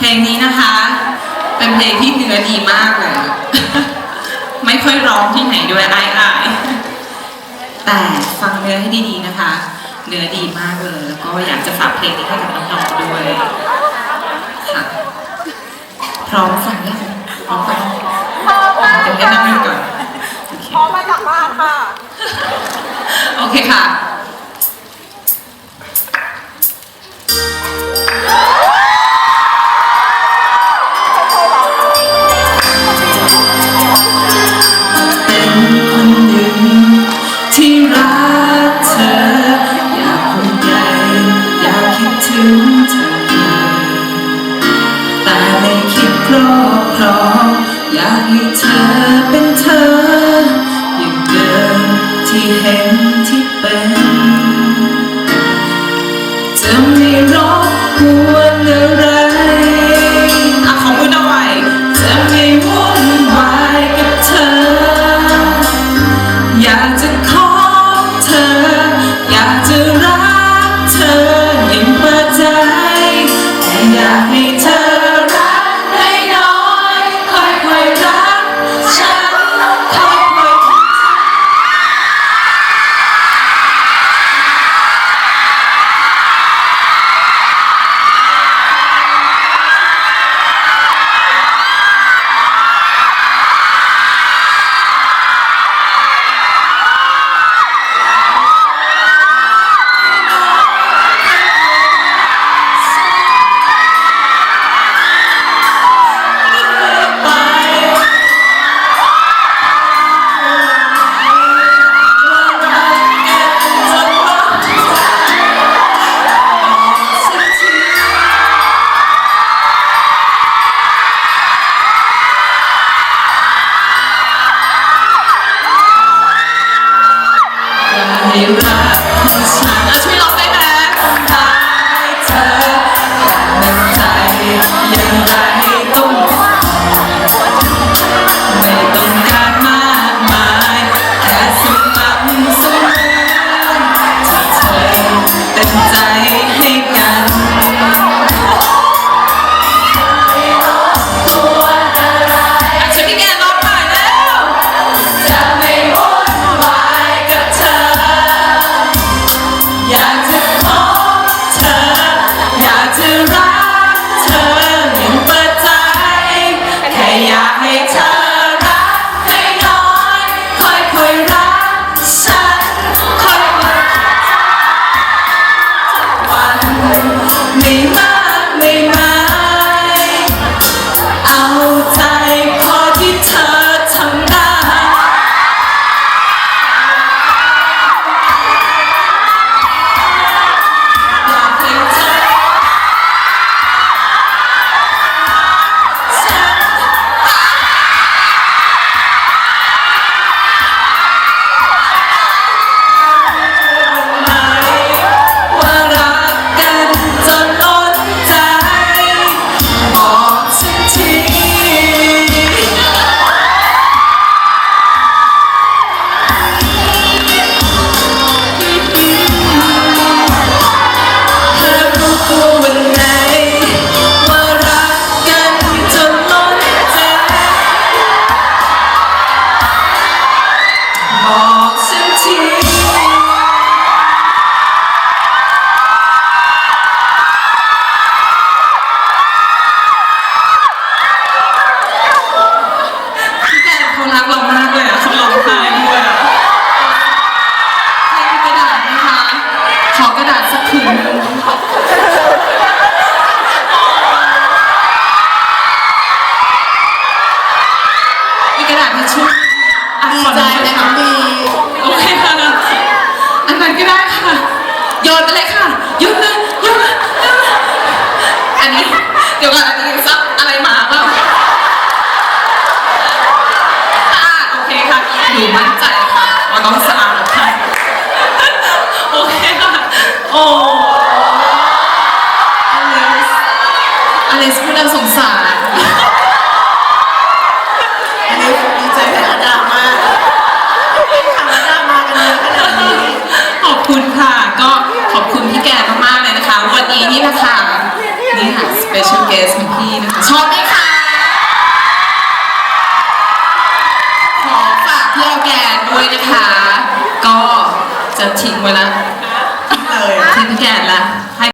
เพลงนี้นะคะ เป็นเพลงที่เนื้อดีมากเลย ไม่ค่อยร้องที่ไหนด้วยอายอายแต่ฟังเนื้อให้ดีๆนะคะ เนื้อดีมากเลย แล้วก็อยากจะฝากเพลงนี้ให้กับน้องๆด้วยค่ะพร้อมฟังยังพร้อมฟังเดี๋ยวให้นั่งก่อนพร้อมมาจากบ้านค่ะ โอเคค่ะ องอยากให้เธอเป็นเธอ อย่างเดิมที่เห็นที่เป็นจะไม่รบกวนอะไรอจะไม่วุ่วายกับเธอ อยากจะขอเธอ venha น้องสาดค่ะโอเคโอ้อเลสอเลสพูดแล้วสงสาร ไว้ละเออถึงแขนละ